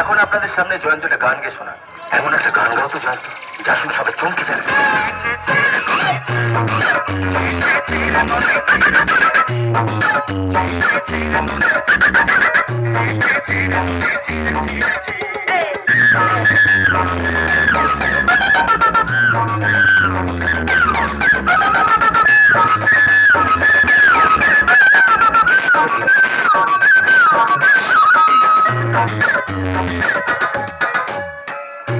এখন আপনাদের সামনে জয়ন্তটা গান গে শোনা এমন একটা গান গাও তো জয়ন্ত যা শুনে সবাই চমকে যাবে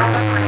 i'm